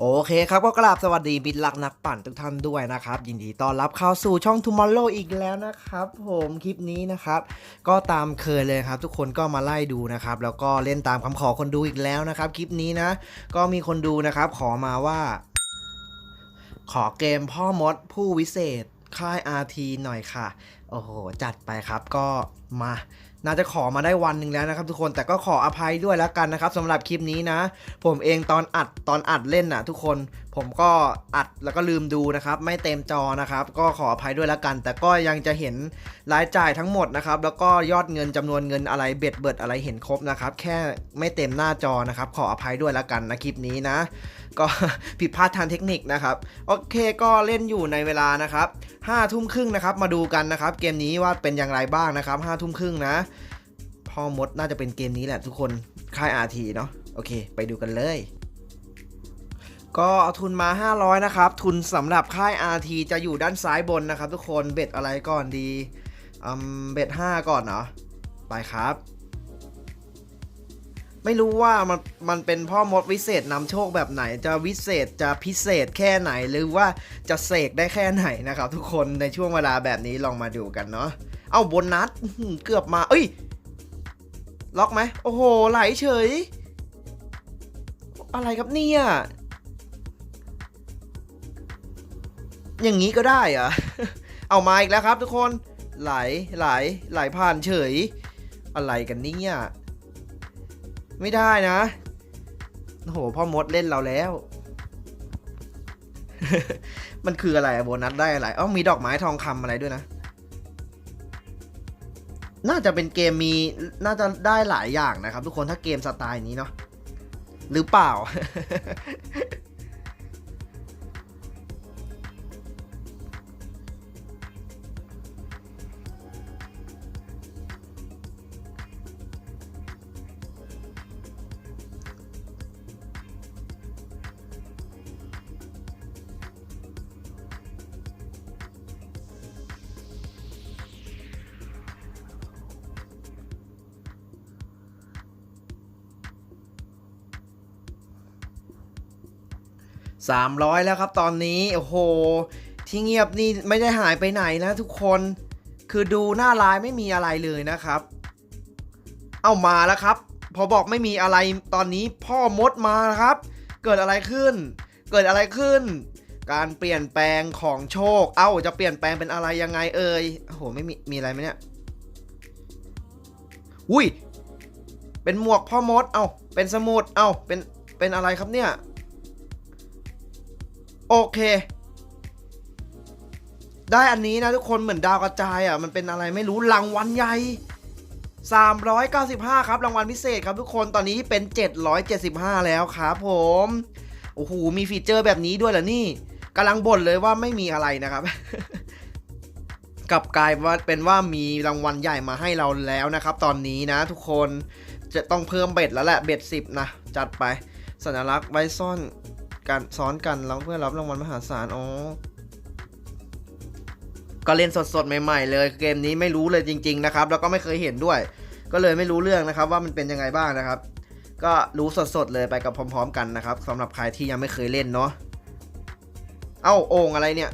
โอเคครับก็กราบสวัสดีมิตรรักนักปั่นทุกท่านด้วยนะครับ ยินดีต้อนรับเข้าสู่ช่อง Tomorrow อีกแล้วนะครับ ผมคลิปนี้นะครับ ก็ตามเคยเลยครับ ทุกคนก็มาไล่ดูนะครับ แล้วก็เล่นตามคำขอคนดูอีกแล้วนะครับ คลิปนี้นะ ก็มีคนดูนะครับขอมาว่า ขอเกมพ่อมดผู้วิเศษค่าย RT หน่อยค่ะ โอ้โห จัดไปครับก็มา น่าจะขอมาได้วันหนึ่งแล้วนะครับทุกคนแต่ก็ขออภัยด้วยแล้วกันนะครับสำหรับคลิปนี้นะ ผมเองตอนอัดตอนอัดเล่นน่ะทุกคน ผมก็อัดแล้วก็ลืมดูนะครับ ไม่เต็มจอนะครับ ก็ขออภัยด้วยแล้วกัน แต่ก็ยังจะเห็นรายจ่ายทั้งหมดนะครับ แล้วก็ยอดเงินจำนวนเงินอะไรเบ็ดเบิดอะไรเห็นครบนะครับ แค่ไม่เต็มหน้าจอนะครับ ขออภัยด้วยแล้วกันนะคลิปนี้นะ ก็ผิดพลาดทางเทคนิคนะครับ โอเคก็เล่นอยู่ในเวลานะครับห้าทุ่มครึ่งนะครับ มาดูกันนะครับ เกมนี้ว่าเป็นอย่างไรบ้างนะครับห้าทุ่มครึ่งนะพ่อมดน่าจะเป็นเกมนี้แหละทุกคนค่าย RT เนาะโอเค ไปดูกันเลย ก็เอาทุนมา 500 นะครับ ทุนสำหรับค่าย RT จะอยู่ด้านซ้ายบนนะครับ ทุกคนเบ็ดอะไรก่อนดีอืมเบ็ด5 ก่อนเนาะไปครับ ไม่รู้ว่ามันมันเป็นพ่อมดวิเศษนำโชคแบบไหน จะวิเศษจะพิเศษแค่ไหนหรือว่าจะเสกได้แค่ไหนนะครับ ทุกคนในช่วงเวลาแบบนี้ลองมาดูกันเนาะเอาโบนนัดเกือบมา เอ้ย ล็อกไหมโอ้โหไหลเฉย อะไรครับเนี่ย อย่างนี้ก็ได้เหรอะเอามาอีกแล้วครับทุกคน ไหล ไหล ไหลผ่านเฉย อะไรกันเนี่ยไม่ได้นะโอ้โหพ่อมดเล่นเราแล้ว มันคืออะไรโบนัสได้อะไรอ๋อมีดอกไม้ทองคำอะไรด้วยนะ น่าจะเป็นเกมมี น่าจะได้หลายอย่างนะครับ ทุกคนถ้าเกมสไตล์นี้เนาะ หรือเปล่า 300 แล้วครับตอนนี้ โอ้โห ที่เงียบนี่ไม่ได้หายไปไหนนะทุกคน คือดูหน้าไลน์ไม่มีอะไรเลยนะครับ เอามาแล้วครับ พอบอกไม่มีอะไรตอนนี้พ่อมดมาครับ เกิดอะไรขึ้น เกิดอะไรขึ้น การเปลี่ยนแปลงของโชค เอ้าจะเปลี่ยนแปลงเป็นอะไรยังไงเอ่ย โอ้โหไม่มีมีอะไรไหมเนี่ย อุ้ย เป็นหมวกพ่อมด เอ้าเป็นสมุด เอ้าเป็นเป็นอะไรครับเนี่ย โอเค ได้อันนี้นะทุกคนเหมือนดาวกระจายอะ มันเป็นอะไรไม่รู้รางวัลใหญ่ 395 ครับรางวัลพิเศษครับทุกคนตอนนี้เป็น 775 แล้วครับผม โอ้โห มีฟีเจอร์แบบนี้ด้วยเหรอนี่กำลังบ่นเลยว่าไม่มีอะไรนะครับกลับกลายว่าเป็นว่ามีรางวัลใหญ่มาให้เราแล้วนะครับ ตอนนี้นะทุกคนจะต้องเพิ่มเบ็ดแล้วแหละเบ็ด10 นะ จัดไปสัญลักษณ์ไว้ซ่อน กันซ้อนกันแล้วเพื่อรับรางวัลมหาศาลอ๋อก็เล่นสดๆใหม่ๆเลยเกมนี้ไม่รู้เลยจริง ๆนะครับ แล้วก็ไม่เคยเห็นด้วย ก็เลยไม่รู้เรื่องนะครับว่ามันเป็นยังไงบ้างนะครับ ก็รู้สดๆเลยไปกับพร้อม ๆ กันนะครับสำหรับใครที่ยังไม่เคยเล่นเนาะเอ้าโอ่งอะไรเนี่ย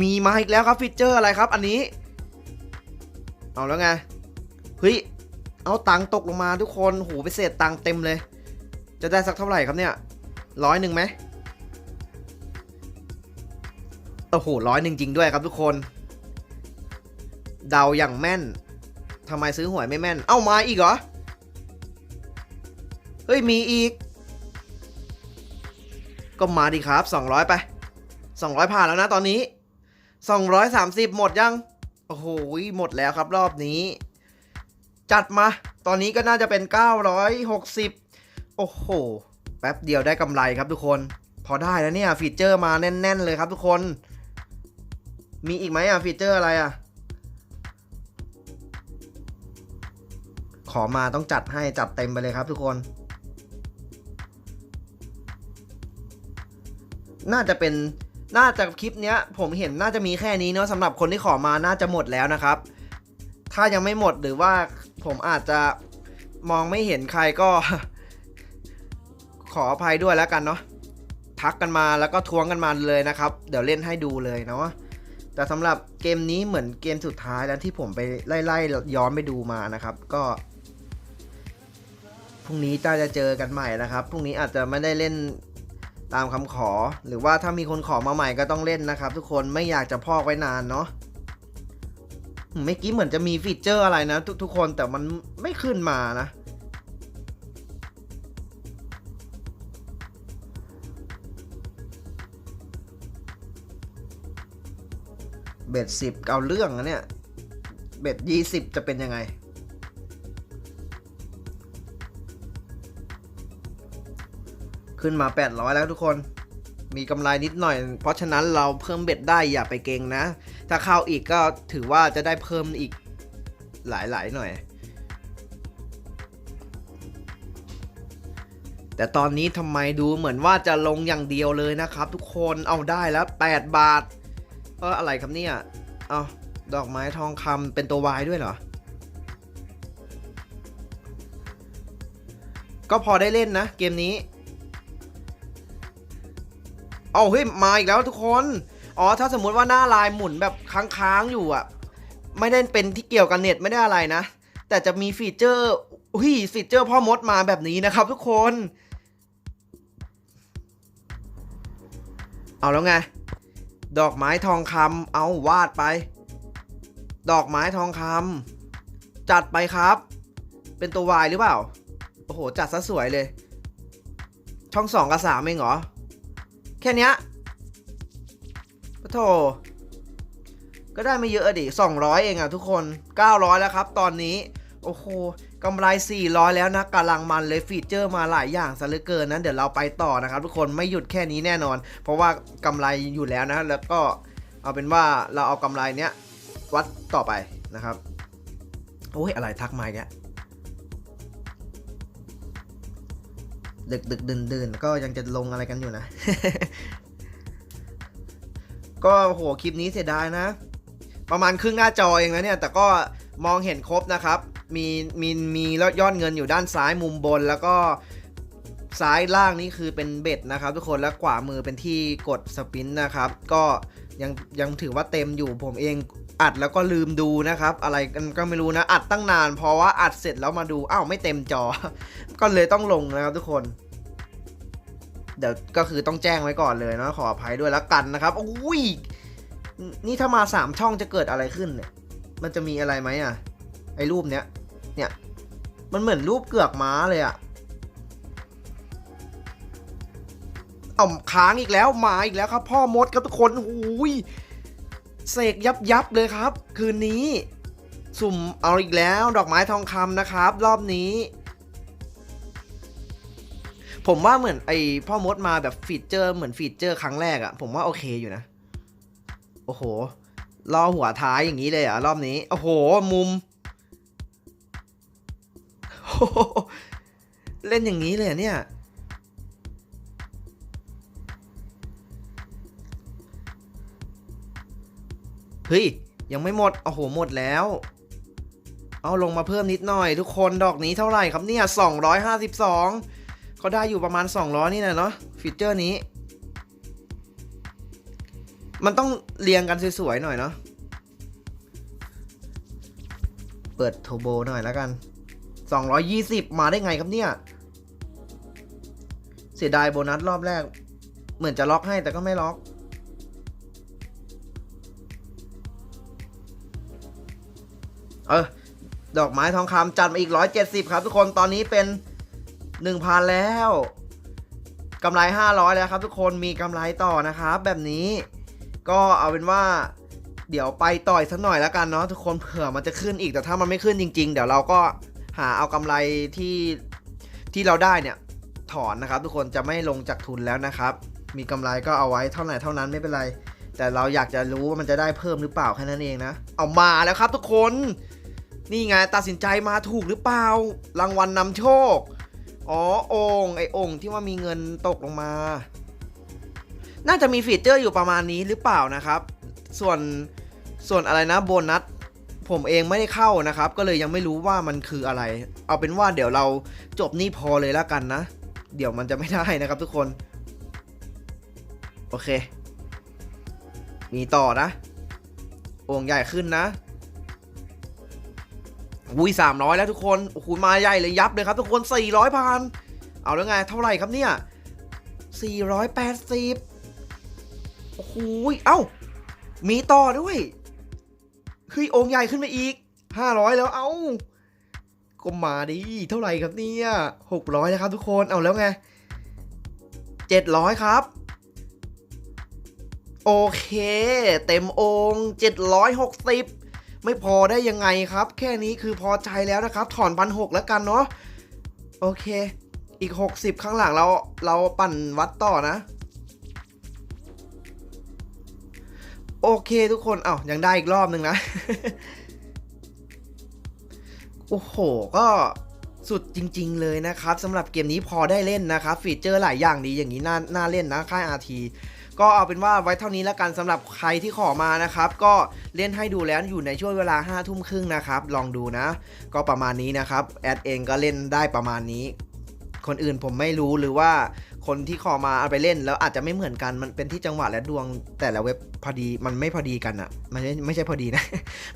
มีมาอีกแล้วครับฟีเจอร์อะไรครับ อันนี้ เอาแล้วไงเฮ้ยเอาตังค์ตกลงมาทุกคนโหไปเศษตังค์เต็มเลย จะได้สักเท่าไหร่ครับเนี่ย ร้อยหนึ่งไหมโอ้โหร้อยหนึ่งจริงด้วยครับทุกคน เดาอย่างแม่นทำไมซื้อหวยไม่แม่น เอ้ามาอีกเหรอ เฮ้ย มีอีก ก็มาดิครับ 200 ไป 200 ผ่านแล้วนะตอนนี้ 230 หมดยัง โอ้โห หมดแล้วครับรอบนี้ จัดมา ตอนนี้ก็น่าจะเป็น 960 โอ้โห ป๊บเดียวได้กำไรครับทุกคน พอได้แล้วเนี่ยฟีเจอร์มาแน่น ๆ เลยครับทุกคน มีอีกไหมอะฟีเจอร์อะไรอะ ขอมาต้องจัดให้จัดเต็มไปเลยครับทุกคน น่าจะเป็นน่าจะคลิปเนี้ย ผมเห็นน่าจะมีแค่นี้เนาะสำหรับคนที่ขอมาน่าจะหมดแล้วนะครับ ถ้ายังไม่หมดหรือว่าผมอาจจะมองไม่เห็นใครก็ ออภัยด้วยแล้วกันเนาะทักกันมาแล้วก็ทวงกันมาเลยนะครับ เดี๋ยวเล่นให้ดูเลยเนาะแต่สำหรับเกมนี้เหมือนเกมสุดท้ายแล้วที่ผมไปไล่ๆย้อนไปดูมานะครับ ก็พรุ่งนี้จ้าจะเจอกันใหม่นะครับพรุ่งนี้อาจจะไม่ได้เล่นตามคำขอ หรือว่าถ้ามีคนขอมาใหม่ก็ต้องเล่นนะครับ ทุกคนไม่อยากจะพอกไว้นานเนาะเมื่อกี้เหมือนจะมีฟีเจอร์อะไรนะ ทุกทุกคนแต่มันไม่ขึ้นมานะ บ็ดสิบเอาเรื่องนะเนี่ย เบ็ดยี่สิบจะเป็นยังไง ขึ้นมา 800 แล้วทุกคน มีกำไรนิดหน่อย เพราะฉะนั้นเราเพิ่มเบ็ดได้อย่าไปเก่งนะ ถ้าเข้าอีกก็ถือว่าจะได้เพิ่มอีกหลายๆหน่อย แต่ตอนนี้ทำไมดูเหมือนว่าจะลงอย่างเดียวเลยนะครับ ทุกคนเอาได้แล้ว 8 บาท เอออะไรครับเนี่ย เอาดอกไม้ทองคำเป็นตัววายด้วยเหรอ ก็พอได้เล่นนะ เกมนี้ เอาเฮ้ย มาอีกแล้วทุกคน อ๋อ ถ้าสมมุติว่าหน้าลายหมุนแบบค้างๆอยู่อะไม่ได้เป็นที่เกี่ยวกับเน็ตไม่ได้อะไรนะ แต่จะมีฟีเจอร์อุ้ยฟีเจอร์พ่อมดมาแบบนี้นะครับทุกคน เอาแล้วไง ดอกไม้ทองคำเอาวาดไป ดอกไม้ทองคำจัดไปครับ เป็นตัววายหรือเปล่า โอ้โห จัดซะสวยเลย ช่องสองกับสามเองเหรอ แค่เนี้ยปะโถก็ได้ไม่เยอะอะดิ200 เองอะทุกคน 900 แล้วครับ ตอนนี้ โอ้โห กำไร 400 แล้วนะกำลังมันเลยฟีเจอร์มาหลายอย่างซะเหลือเกินนั้นเดี๋ยวเราไปต่อนะครับ ทุกคนไม่หยุดแค่นี้แน่นอน เพราะว่ากำไรอยู่แล้วนะ แล้วก็เอาเป็นว่าเราเอากำไรเนี้ยวัดต่อไปนะครับโอ้ยอะไรทักมาอีกแล้วดึกดึกดื่นดื่นก็ยังจะลงอะไรกันอยู่นะ ก็โหคลิปนี้เสียดายนะ ประมาณครึ่งหน้าจอเองนะเนี่ย แต่ก็มองเห็นครบนะครับ มีมีมีแล้วยอดเงินอยู่ด้านซ้ายมุมบนแล้วก็ซ้ายล่างนี่คือเป็นเบ็ดนะครับ ทุกคนแล้วขวามือเป็นที่กดสปินนะครับ ก็ยังยังถือว่าเต็มอยู่ผมเองอัดแล้วก็ลืมดูนะครับ อะไรกันก็ไม่รู้นะ อัดตั้งนาน เพราะว่าอัดเสร็จแล้วมาดูอ้าวไม่เต็มจอ ก็เลยต้องลงนะครับทุกคน เดี๋ยวก็คือต้องแจ้งไว้ก่อนเลยนะขออภัยด้วยแล้วกันนะครับอุ้ยนี่ถ้ามาสามช่องจะเกิดอะไรขึ้นเนี่ยมันจะมีอะไรไหมอะ ไอ้รูปเนี้ย เนี่ย มันเหมือนรูปเกือกม้าเลยอะเอาค้างอีกแล้วมาอีกแล้วครับ พ่อมดครับทุกคนหูยเสกยับยับเลยครับ คืนนี้ สุ่มเอาอีกแล้วดอกไม้ทองคำนะครับ รอบนี้ ผมว่าเหมือนไอพ่อมดมาแบบฟีเจอร์เหมือนฟีเจอร์ครั้งแรกอะผมว่าโอเคอยู่นะ โอ้โหล่อหัวท้ายอย่างนี้เลยอะรอบนี้ โอ้โห มุม เล่นอย่างนี้เลยเนี่ย เฮ้ย ยังไม่หมด โอ้โห หมดแล้ว เอาลงมาเพิ่มนิดหน่อย ทุกคนดอกนี้เท่าไหร่ครับเนี่ย 252เขาได้อยู่ประมาณ 200 นี่นะเนาะฟีเจอร์นี้ มันต้องเรียงกันสวยๆหน่อยเนาะเปิดโทโบหน่อยแล้วกัน 220 มาได้ไงครับเนี่ย เสียดายโบนัสรอบแรก เหมือนจะล็อกให้แต่ก็ไม่ล็อก เออ ดอกไม้ทองคำจัดมาอีก 170 ครับทุกคนตอนนี้เป็น 1,000 แล้วกำไร 500 แล้วครับทุกคนมีกำไรต่อนะครับ แบบนี้ก็เอาเป็นว่าเดี๋ยวไปต่อยสักหน่อยแล้วกันเนาะทุกคนเผื่อมันจะขึ้นอีกแต่ถ้ามันไม่ขึ้นจริง ๆ เดี๋ยวเราก็ หาเอากำไรที่ที่เราได้เนี่ยถอนนะครับ ทุกคนจะไม่ลงจากทุนแล้วนะครับ มีกำไรก็เอาไว้เท่าไหร่เท่านั้นไม่เป็นไร แต่เราอยากจะรู้ว่ามันจะได้เพิ่มหรือเปล่าแค่นั้นเองนะ เอามาแล้วครับทุกคน นี่ไงตัดสินใจมาถูกหรือเปล่า รางวัลนนำโชค อ๋อองไอองที่ว่ามีเงินตกลงมา น่าจะมีฟีเจอร์อยู่ประมาณนี้หรือเปล่านะครับ ส่วนส่วนอะไรนะโบนัส ผมเองไม่ได้เข้านะครับ ก็เลยยังไม่รู้ว่ามันคืออะไร เอาเป็นว่าเดี๋ยวเราจบนี่พอเลยแล้วกันนะ เดี๋ยวมันจะไม่ได้นะครับทุกคน โอเค มีต่อนะโอ่งใหญ่ขึ้นนะอุ้ยสามร้อยแล้วทุกคนโอ้โหมาใหญ่เลยยับเลยครับทุกคนสี่ร้อยพันเอาแล้วไงเท่าไหร่ครับเนี่ยสี่ร้อยแปดสิบโอ้โหเอ้า มีต่อด้วย ฮ้ย องค์ใหญ่ขึ้นไปอีกห้าร้อยแล้วเอ้าก็มาดิเท่าไหร่ครับเนี่ยหกร้อยนะครับทุกคนเอาแล้วไงเจ็ดร้อยครับ โอเค เต็มองค์ 760 ไม่พอได้ยังไงครับ แค่นี้คือพอใจแล้วนะครับ ถอนพันหกแล้วกันเนาะโอเค อีก 60 ข้างหลังเราเราปั่นวัดต่อนะ โอเคทุกคนเอ้ายังได้อีกรอบหนึ่งนะ โอ้โห ก็สุดจริง ๆ เลยนะครับสำหรับเกมนี้พอได้เล่นนะครับฟีเจอร์หลายอย่างดีอย่างนี้น่าน่าเล่นนะค่าย RT ก็เอาเป็นว่าไว้เท่านี้แล้วกันสำหรับใครที่ขอมานะครับ ก็เล่นให้ดูแล้วอยู่ในช่วงเวลา5้าทุ่มครึ่งนะครับ ลองดูนะ ก็ประมาณนี้นะครับ แอดเองก็เล่นได้ประมาณนี้ คนอื่นผมไม่รู้หรือว่าคนที่ขอมาเอาไปเล่นแล้วอาจจะไม่เหมือนกันมันเป็นที่จังหวะและดวงแต่ละเว็บพอดีมันไม่พอดีกันอะ่ะมันไม่ไม่ใช่พอดีนะ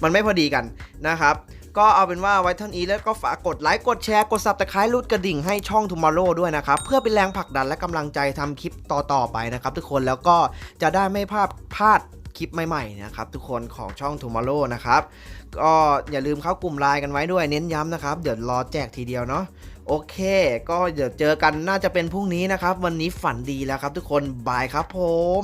มันไม่พอดีกันนะครับ ก็เอาเป็นว่าไว้เท่านี้แล้วก็ฝากกดไลค์กดแชร์กด subscribe รุดกระดิ่งให้ช่อง Tomorrow ด้วยนะครับ เพื่อเป็นแรงผลักดันและกำลังใจทำคลิปต่อๆไปนะครับทุกคนแล้วก็จะได้ไม่พลาดพลาดคลิปใหม่ๆนะครับทุกคนของช่อง Tomorrow นะครับ ก็อย่าลืมเข้ากลุ่มไลน์กันไว้ด้วยเน้นย้ำนะครับ เดี๋ยวรอแจกทีเดียวเนาะ โอเค ก็เดี๋ยวเจอกันน่าจะเป็นพรุ่งนี้นะครับ วันนี้ฝันดีแล้วครับทุกคนบายครับผม